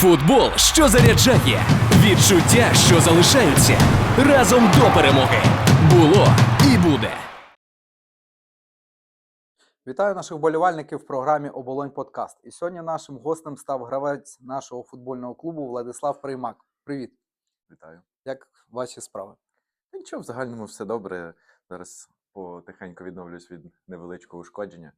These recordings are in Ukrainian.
Футбол, що заряджає, відчуття, що залишаються разом до перемоги. Було і буде. Вітаю наших вболівальників в програмі Оболонь Подкаст. І сьогодні нашим гостем став гравець нашого футбольного клубу Владислав Приймак. Привіт! Вітаю. Як ваші справи? Та Нічого, в загальному все добре. Зараз потихеньку відновлююсь від невеличкого ушкодження.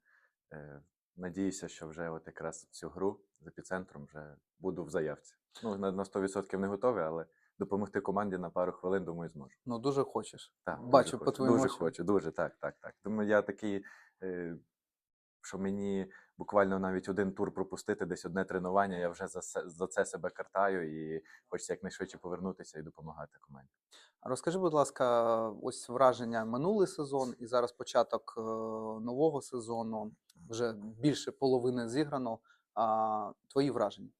Надіюся, що вже от якраз цю гру з епіцентром вже буду в заявці. Ну, на, на 100% не готовий, але допомогти команді на пару хвилин, думаю, зможу. Ну дуже хочеш. Так, Бачу по твоїм Дуже хочу, дуже так, так, так. Тому я такий, е, що мені буквально навіть один тур пропустити, десь одне тренування, я вже за, за це себе картаю і хочеться якнайшвидше повернутися і допомагати команді. Розкажи, будь ласка, ось враження минулий сезон і зараз початок е, нового сезону. Вже більше половини зіграно. А твої враження?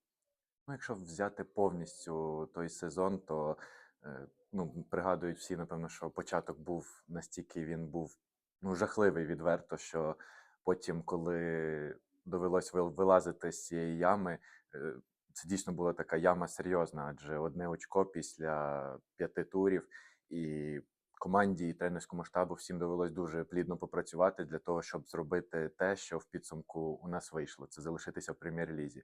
Ну, якщо взяти повністю той сезон, то е, ну, пригадують всі, напевно, що початок був настільки він був ну, жахливий відверто, що потім, коли довелось вилазити з цієї ями, е, це дійсно була така яма серйозна, адже одне очко після п'яти турів, і команді і тренерському штабу всім довелось дуже плідно попрацювати для того, щоб зробити те, що в підсумку у нас вийшло. Це залишитися в прем'єр-лізі.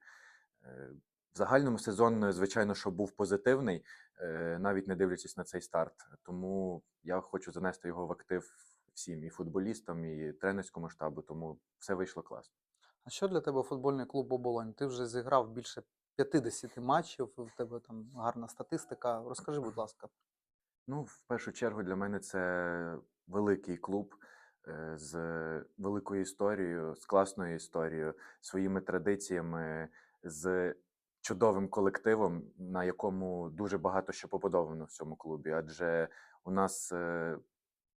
Е, в загальному сезон, е, звичайно, що був позитивний, е, навіть не дивлячись на цей старт. Тому я хочу занести його в актив всім і футболістам, і тренерському штабу. Тому все вийшло класно. А що для тебе футбольний клуб Оболонь? Ти вже зіграв більше 50 матчів, в тебе там гарна статистика. Розкажи, будь ласка. Ну, в першу чергу, для мене це великий клуб е, з великою історією, з класною історією, своїми традиціями, з чудовим колективом, на якому дуже багато що побудовано в цьому клубі. Адже у нас, е,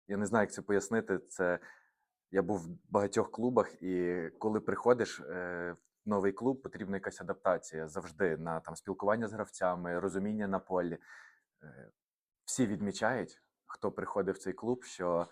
я не знаю, як це пояснити, це я був в багатьох клубах, і коли приходиш е, новий клуб, потрібна якась адаптація завжди на там спілкування з гравцями, розуміння на полі. Всі відмічають, хто приходить в цей клуб, що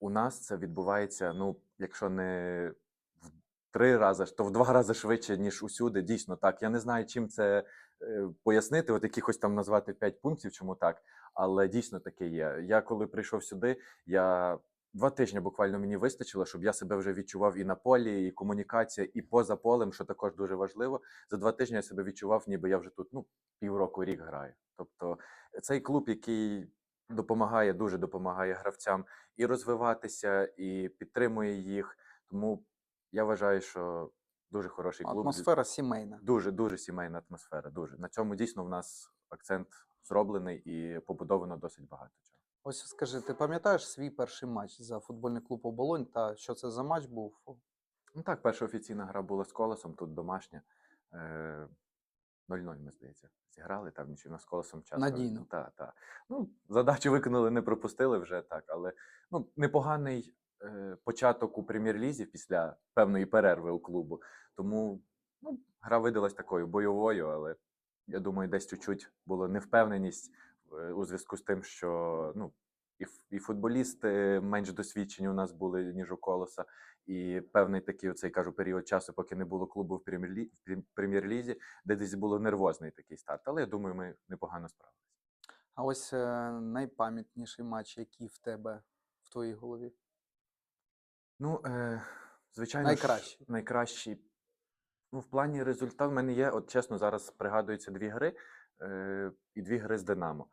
у нас це відбувається, ну, якщо не в три рази, то в два рази швидше, ніж усюди. Дійсно так. Я не знаю, чим це е, пояснити, от якихось там назвати п'ять пунктів, чому так, але дійсно таке є. Я коли прийшов сюди, я. Два тижні буквально мені вистачило, щоб я себе вже відчував і на полі, і комунікація, і поза полем, що також дуже важливо. За два тижні я себе відчував, ніби я вже тут ну півроку рік граю. Тобто цей клуб, який допомагає, дуже допомагає гравцям і розвиватися, і підтримує їх. Тому я вважаю, що дуже хороший клуб. Атмосфера сімейна. Дуже дуже сімейна атмосфера. Дуже на цьому дійсно в нас акцент зроблений і побудовано досить багато. Ось скажи, ти пам'ятаєш свій перший матч за футбольний клуб Оболонь та що це за матч був? Ну так, перша офіційна гра була з колесом, тут домашня. Е, 0-0, ми здається, зіграли там нічого з колесом часто. Надійно. Так, так. Ну, задачу виконали, не пропустили вже так, але ну, непоганий е, початок у прем'єр-лізі після певної перерви у клубу. Тому ну, гра видалась такою бойовою, але я думаю, десь чуть-чуть була невпевненість е, у зв'язку з тим, що ну, і, і футболісти менш досвідчені у нас були, ніж у колоса. І певний такий оцей кажу період часу, поки не було клубу в прем'єр-лі- в прем- прем'єр-лізі, де десь було нервозний такий старт. Але я думаю, ми непогано справилися. А ось е, найпам'ятніший матч, який в тебе в твоїй голові? Ну, е, звичайно, ж, Найкращий. найкращий. Ну, в плані результату в мене є, от чесно, зараз пригадуються дві гри е, і дві гри з Динамо.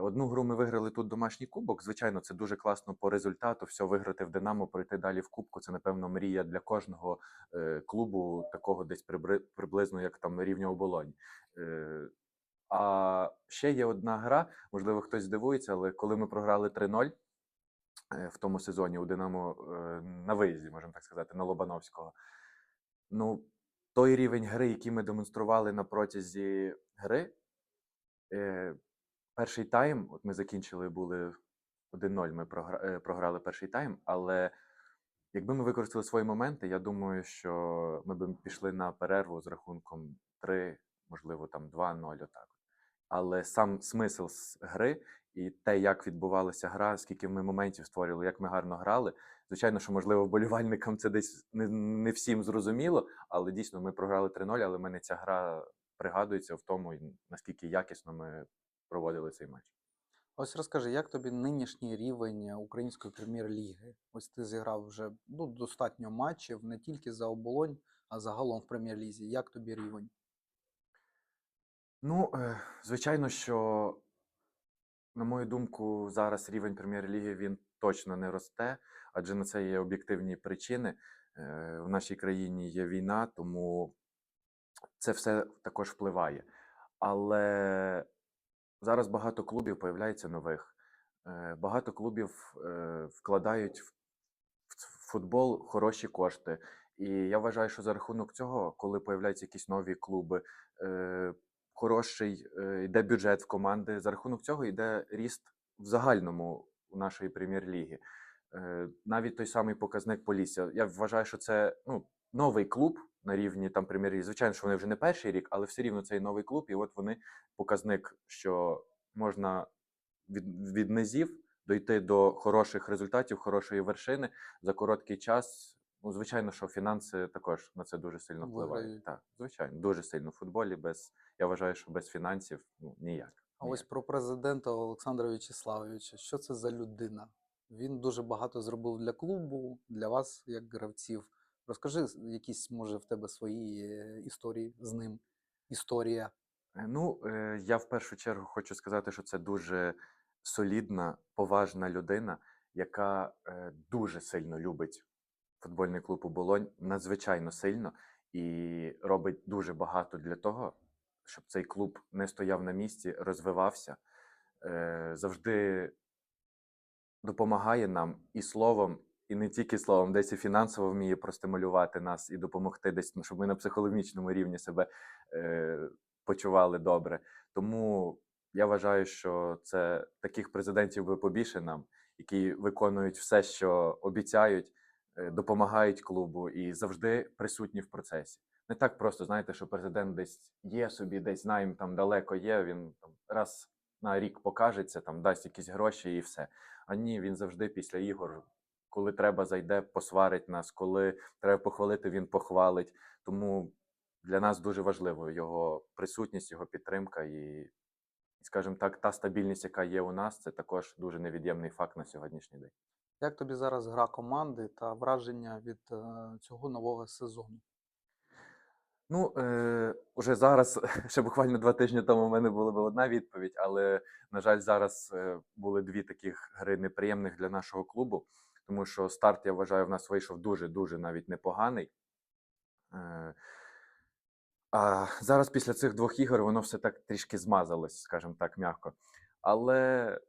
Одну гру ми виграли тут домашній кубок. Звичайно, це дуже класно по результату. Все виграти в Динамо, пройти далі в кубку. Це, напевно, мрія для кожного е, клубу, такого десь приблизно, як там на рівні оболонь. Е, а ще є одна гра, можливо, хтось здивується, але коли ми програли 3-0 е, в тому сезоні у Динамо на виїзді, можемо так сказати, на Лобановського. Ну, той рівень гри, який ми демонстрували на протязі гри, перший тайм, от ми закінчили, були 1-0, ми е, програли перший тайм, але якби ми використали свої моменти, я думаю, що ми б пішли на перерву з рахунком 3, можливо, там 2-0, отак. Але сам смисл гри і те, як відбувалася гра, скільки ми моментів створювали, як ми гарно грали. Звичайно, що можливо вболівальникам це десь не, не всім зрозуміло, але дійсно ми програли 3-0, але мене ця гра пригадується в тому, наскільки якісно ми проводили цей матч. Ось розкажи, як тобі нинішній рівень української прем'єр-ліги? Ось ти зіграв вже ну, достатньо матчів не тільки за оболонь, а загалом в прем'єр-лізі. Як тобі рівень? Ну, е, звичайно, що, на мою думку, зараз рівень прем'єр-ліги він точно не росте, адже на це є об'єктивні причини. Е, В нашій країні є війна, тому це все також впливає. Але зараз багато клубів появляється нових. Е, Багато клубів е, вкладають в футбол хороші кошти. І я вважаю, що за рахунок цього, коли появляються якісь нові клуби, е, хороший йде бюджет в команди. За рахунок цього йде ріст в загальному у нашої прем'єр-ліги. Навіть той самий показник Полісся. Я вважаю, що це ну, новий клуб рівні там прем'єр-ліги. Звичайно, що вони вже не перший рік, але все рівно цей новий клуб. І от вони показник, що можна від, від низів дойти до хороших результатів, хорошої вершини за короткий час. Ну, звичайно, що фінанси також на це дуже сильно впливають. Так, звичайно, дуже сильно в футболі. Без я вважаю, що без фінансів ну ніяк. А ось про президента Олександра В'ячеславовича. Що це за людина? Він дуже багато зробив для клубу, для вас, як гравців. Розкажи якісь, може, в тебе свої е, історії з ним. Історія. Е, Ну, е, я в першу чергу хочу сказати, що це дуже солідна, поважна людина, яка дуже сильно любить футбольний клуб Оболонь, надзвичайно сильно, і робить дуже багато для того, щоб цей клуб не стояв на місці, розвивався, завжди допомагає нам і словом, і не тільки словом, десь і фінансово вміє простимулювати нас і допомогти десь, ну, щоб ми на психологічному рівні себе е, почували добре. Тому я вважаю, що це таких президентів би побільше нам, які виконують все, що обіцяють, е, допомагають клубу і завжди присутні в процесі. Не так просто, знаєте, що президент десь є собі, десь знаємо, там далеко є. Він там раз на рік покажеться, там дасть якісь гроші і все. А ні, він завжди після ігор, коли треба, зайде, посварить нас, коли треба похвалити, він похвалить. Тому для нас дуже важливо його присутність, його підтримка і, скажімо так, та стабільність, яка є у нас, це також дуже невід'ємний факт на сьогоднішній день. Як тобі зараз гра команди та враження від е, цього нового сезону? Ну, е, уже зараз, ще буквально два тижні тому, в мене була б одна відповідь, але, на жаль, зараз е, були дві таких гри неприємних для нашого клубу, тому що старт, я вважаю, в нас вийшов дуже-дуже навіть непоганий. Е, а зараз після цих двох ігор воно все так трішки змазалось, скажімо так, м'яко. Але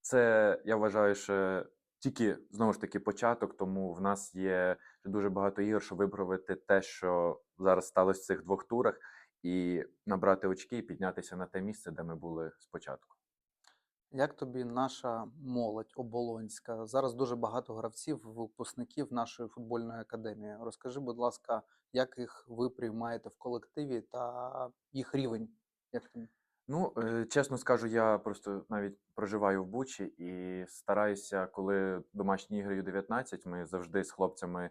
це, я вважаю, що тільки знову ж таки початок, тому в нас є дуже багато ігор, щоб виправити те, що зараз сталося в цих двох турах, і набрати очки і піднятися на те місце, де ми були спочатку. Як тобі наша молодь оболонська? Зараз дуже багато гравців, випускників нашої футбольної академії. Розкажи, будь ласка, як їх ви приймаєте в колективі та їх рівень? Як тобі? Ну, е, чесно скажу, я просто навіть проживаю в Бучі і стараюся, коли домашні ігри Ю-19, ми завжди з хлопцями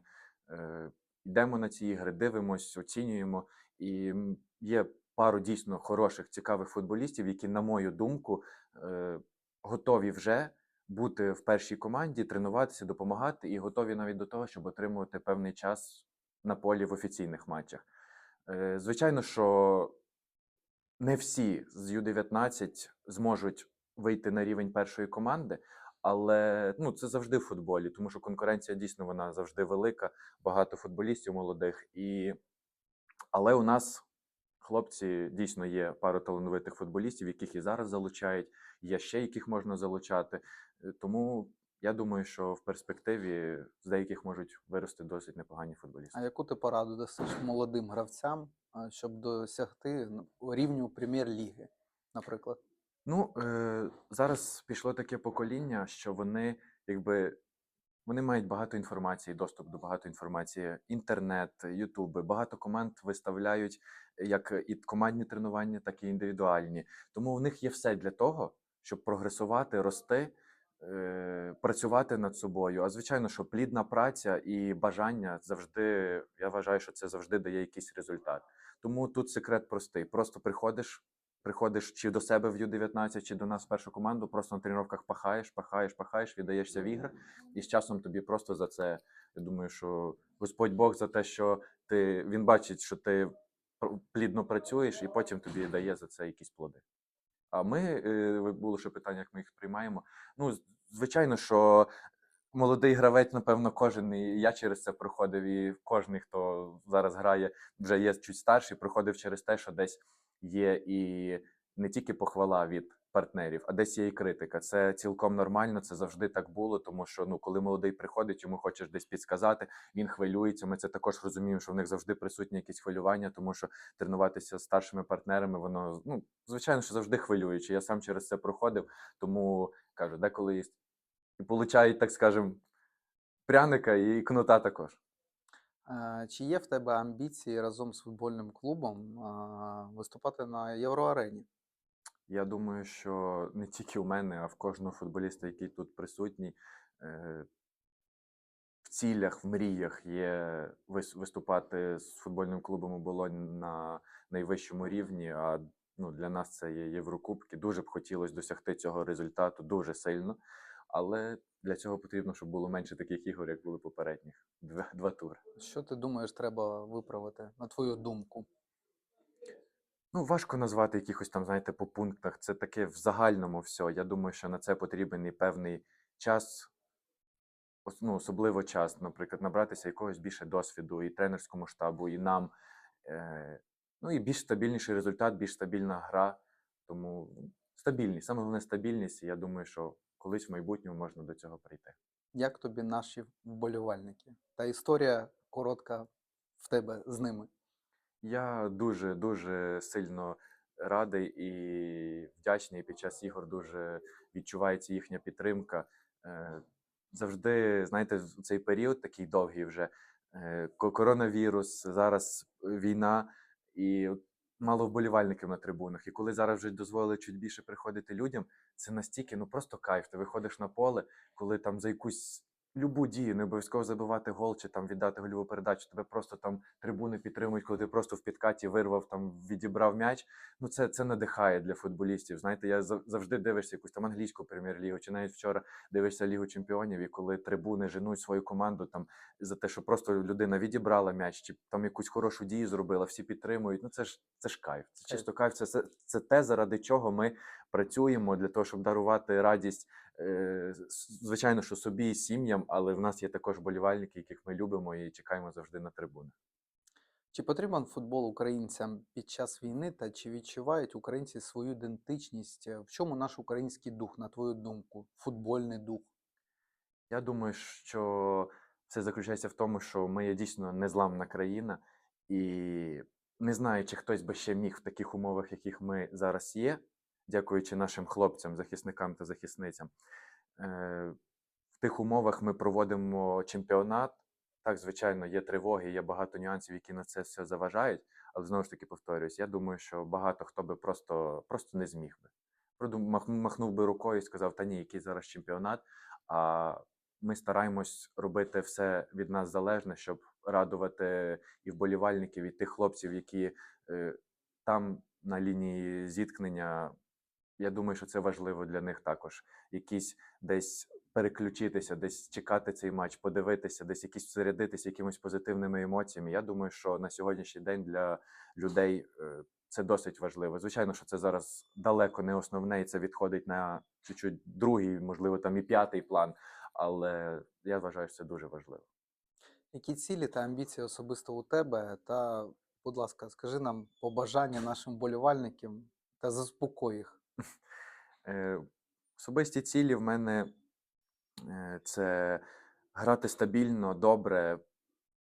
е, йдемо на ці ігри, дивимось, оцінюємо. І є пару дійсно хороших, цікавих футболістів, які, на мою думку, е, готові вже бути в першій команді, тренуватися, допомагати, і готові навіть до того, щоб отримувати певний час на полі в офіційних матчах. Е, Звичайно, що не всі з Ю-19 зможуть вийти на рівень першої команди, але ну, це завжди в футболі, тому що конкуренція дійсно вона завжди велика, багато футболістів молодих. І... Але у нас хлопці дійсно є пару талановитих футболістів, яких і зараз залучають, є ще яких можна залучати. Е, Тому я думаю, що в перспективі з деяких можуть вирости досить непогані футболісти. А яку ти пораду дасиш молодим гравцям, щоб досягти рівню прем'єр-ліги, наприклад? Ну, е, зараз пішло таке покоління, що вони якби вони мають багато інформації, доступ до багато інформації, інтернет, ютуби. Багато команд виставляють як і командні тренування, так і індивідуальні. Тому у них є все для того, щоб прогресувати, рости. е, працювати над собою. А звичайно, що плідна праця і бажання завжди, я вважаю, що це завжди дає якийсь результат. Тому тут секрет простий. Просто приходиш, приходиш чи до себе в Ю-19, чи до нас в першу команду, просто на тренуваннях пахаєш, пахаєш, пахаєш, віддаєшся в ігри, і з часом тобі просто за це, я думаю, що Господь Бог за те, що ти він бачить, що ти плідно працюєш, і потім тобі дає за це якісь плоди. А ми е, було ще питання, як ми їх приймаємо. Ну, звичайно, що молодий гравець, напевно, кожен, і я через це проходив, і кожен, хто зараз грає, вже є чуть старший, проходив через те, що десь є і не тільки похвала від партнерів, а десь є і критика. Це цілком нормально, це завжди так було, тому що ну, коли молодий приходить, йому хочеш десь підсказати, він хвилюється. Ми це також розуміємо, що в них завжди присутні якісь хвилювання, тому що тренуватися з старшими партнерами, воно ну звичайно, що завжди хвилююче. Я сам через це проходив, тому кажу, деколи і получають, так скажем, пряника і кнута також. Е, Чи є в тебе амбіції разом з футбольним клубом виступати на Євроарені? Я думаю, що не тільки у мене, а в кожного футболіста, який тут присутній, е, в цілях, в мріях є виступати з футбольним клубом оболонь на найвищому рівні. А ну, для нас це є Єврокубки. Дуже б хотілося досягти цього результату дуже сильно. Але для цього потрібно, щоб було менше таких ігор, як були попередніх. Два, два тури. Що ти думаєш, треба виправити, на твою думку? Ну, важко назвати якихось там, знаєте, по пунктах. Це таке в загальному все. Я думаю, що на це потрібен і певний час, ну, особливо час, наприклад, набратися якогось більше досвіду і тренерському штабу, і нам. Е, ну і більш стабільніший результат, більш стабільна гра. Тому стабільність, саме головне стабільність. І я думаю, що колись в майбутньому можна до цього прийти. Як тобі наші вболівальники? Та історія коротка в тебе з ними. Я дуже дуже сильно радий і вдячний. Під час ігор дуже відчувається їхня підтримка. Е, Завжди, знаєте, в цей період такий довгий вже е, коронавірус, зараз війна і мало вболівальників на трибунах. І коли зараз вже дозволили чуть більше приходити людям, це настільки ну просто кайф. Ти виходиш на поле, коли там за якусь любу дію, не обов'язково забивати гол чи там віддати гольову передачу. Тебе просто там трибуни підтримують, коли ти просто в підкаті вирвав там, відібрав м'яч. Ну це, це надихає для футболістів. Знаєте, я зав- завжди дивишся якусь там англійську прем'єр-лігу, чи навіть вчора дивишся Лігу чемпіонів, і коли трибуни женуть свою команду там за те, що просто людина відібрала м'яч, чи там якусь хорошу дію зробила, всі підтримують. Ну це ж це ж кайф. Це чисто кайф. Це, це, це те, заради чого ми працюємо для того, щоб дарувати радість. Е, Звичайно, що собі і сім'ям, але в нас є також болівальники, яких ми любимо і чекаємо завжди на трибунах. Чи потрібен футбол українцям під час війни, та чи відчувають українці свою ідентичність? В чому наш український дух, на твою думку, футбольний дух? Я думаю, що все заключається в тому, що ми є дійсно незламна країна, і не знаю, чи хтось би ще міг в таких умовах, яких ми зараз є, дякуючи нашим хлопцям, захисникам та захисницям. Е, В тих умовах ми проводимо чемпіонат. Так, звичайно, є тривоги, є багато нюансів, які на це все заважають. Але знову ж таки повторюсь, я думаю, що багато хто би просто, просто не зміг би. Махнув би рукою і сказав, та ні, який зараз чемпіонат. А ми стараємось робити все від нас залежне, щоб радувати і вболівальників, і тих хлопців, які е, там на лінії зіткнення. Я думаю, що це важливо для них також. Якісь десь переключитися, десь чекати цей матч, подивитися, десь якісь зарядитися якимось позитивними емоціями. Я думаю, що на сьогоднішній день для людей е, це досить важливо. Звичайно, що це зараз далеко не основне, і це відходить на чуть-чуть другий, можливо, там і п'ятий план. Але я вважаю, що це дуже важливо. Які цілі та амбіції особисто у тебе? Та, будь ласка, скажи нам побажання нашим вболівальникам та заспокой їх. Е, Особисті цілі в мене е, це грати стабільно, добре,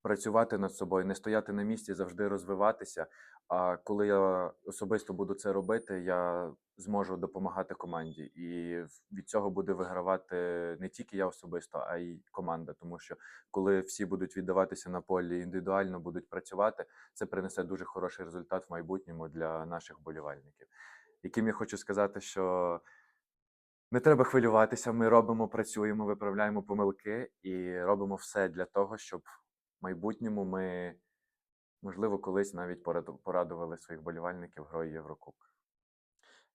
працювати над собою, не стояти на місці, завжди розвиватися. А коли я особисто буду це робити, я зможу допомагати команді. І від цього буде вигравати не тільки я особисто, а й команда. Тому що коли всі будуть віддаватися на полі індивідуально, будуть працювати, це принесе дуже хороший результат в майбутньому для наших болівальників. Яким я хочу сказати, що Не треба хвилюватися. Ми робимо, працюємо, виправляємо помилки і робимо все для того, щоб в майбутньому ми, можливо, колись навіть порадували своїх болівальників грою Єврокубка.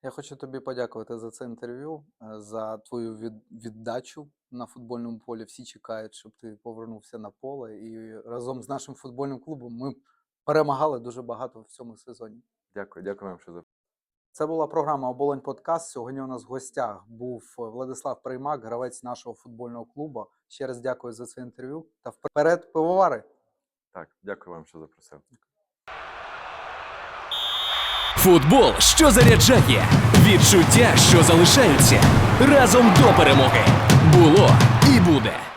Я хочу тобі подякувати за це інтерв'ю, е, за твою віддачу на футбольному полі. Всі чекають, щоб ти повернувся на поле. І разом з нашим футбольним клубом ми перемагали дуже багато в цьому сезоні. Дякую, дякую вам, що за Це була програма Оболонь Подкаст. Сьогодні у нас в гостях був е, Владислав Приймак, гравець нашого футбольного клубу. Ще раз дякую за це інтерв'ю. Та вперед, пивовари! так. Дякую вам, що запросив. Футбол, що заряджає, відчуття, що залишаються разом до перемоги. Було і буде.